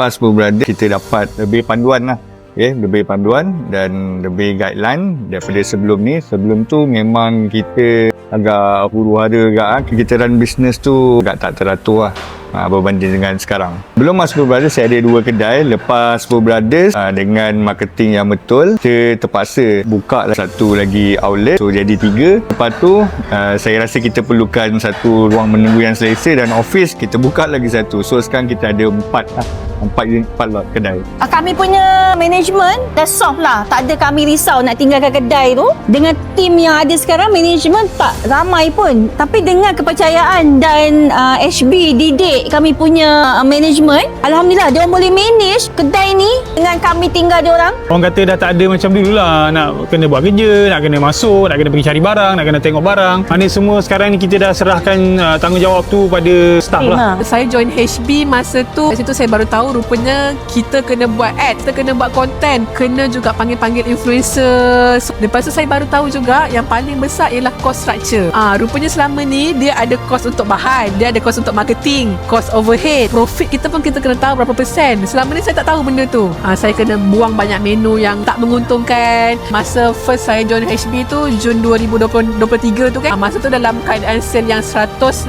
lepas Brother kita dapat lebih panduan lah Okay, lebih panduan dan lebih guideline daripada sebelum ni. Sebelum tu memang kita agak huru-hara agak ah. Kita run business tu agak tak teratur lah ha, berbanding dengan sekarang. Belum masuk Bro Brothers, saya ada dua kedai. Lepas Bro Brothers ha, dengan marketing yang betul, kita terpaksa buka lah satu lagi outlet. So jadi tiga. Lepas tu, ha, saya rasa kita perlukan satu ruang menunggu yang selesa dan office kita buka lagi satu. So sekarang kita ada empat lah empat empat lot kedai. Ah, Kami punya management dah soft lah. Tak ada kami risau nak tinggalkan kedai tu. Dengan tim yang ada sekarang, management tak ramai pun. Tapi dengan kepercayaan dan uh, HB didik kami punya uh, management, Alhamdulillah dia orang boleh manage kedai ni dengan kami tinggal dia orang. Orang kata dah tak ada macam dulu lah Nak kena buat kerja, nak kena masuk, nak kena pergi cari barang, nak kena tengok barang. Mana semua sekarang ni kita dah serahkan uh, tanggungjawab tu pada staff lah. Saya join HB masa tu. Dari situ saya baru tahu rupanya kita kena buat ad Kita kena buat konten Kena juga panggil-panggil influencer Lepas tu saya baru tahu juga Yang paling besar ialah cost structure. Ah, Rupanya selama ni Dia ada cost untuk bahan Dia ada cost untuk marketing Cost overhead. Profit kita pun kita kena tahu berapa persen. Selama ni saya tak tahu benda tu. Ah, Saya kena buang banyak menu yang tak menguntungkan. Masa first saya join HB tu Jun 2023 tu kan ah, Masa tu dalam keadaan sale yang 180,000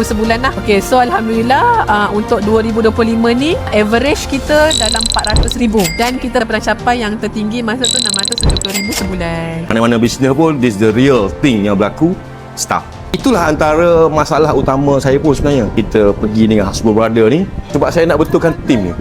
sebulan lah. Okay so Alhamdulillah uh, Untuk 2025 ni Average kita dalam 400,000 Dan kita pernah capai yang tertinggi Masa tu 670,000 sebulan. Mana-mana bisnes pun this the real thing yang berlaku. Staff. Itulah antara masalah utama saya pun sebenarnya. Kita pergi dengan Hasbro Brother ni sebab saya nak betulkan tim ni.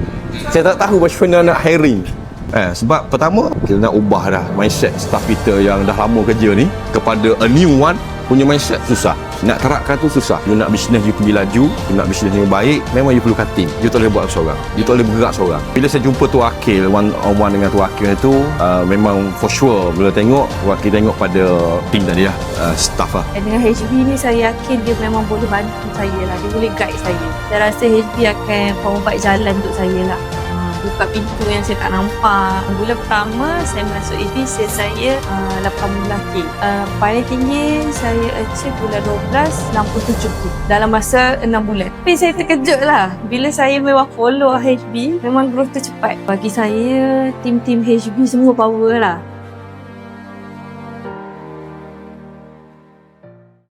Saya tak tahu macam mana nak hiring. Eh, sebab pertama kita nak ubah dah mindset staff kita yang dah lama kerja ni kepada a new one punya mindset susah. Nak terapkan tu susah. You nak bisnes you pergi laju, you nak bisnes you baik, memang you perlukan tim. You tak boleh buat seorang. You tak boleh bergerak seorang. Bila saya jumpa tu Akil, one on one dengan tu Akil tu, uh, memang for sure bila tengok, tu Akil tengok pada tim tadi lah, uh, staff lah. Dan dengan HB ni saya yakin dia memang boleh bantu saya lah. Dia boleh guide saya. Saya rasa HB akan provide jalan untuk saya lah. Buka pintu yang saya tak nampak. Bulan pertama saya masuk HB, sales saya uh, 18K. Uh, paling tinggi saya achieve bulan 12, 67K. Dalam masa 6 bulan. Tapi saya terkejut lah. Bila saya memang follow HB, memang growth tu cepat. Bagi saya, tim-tim HB semua power lah.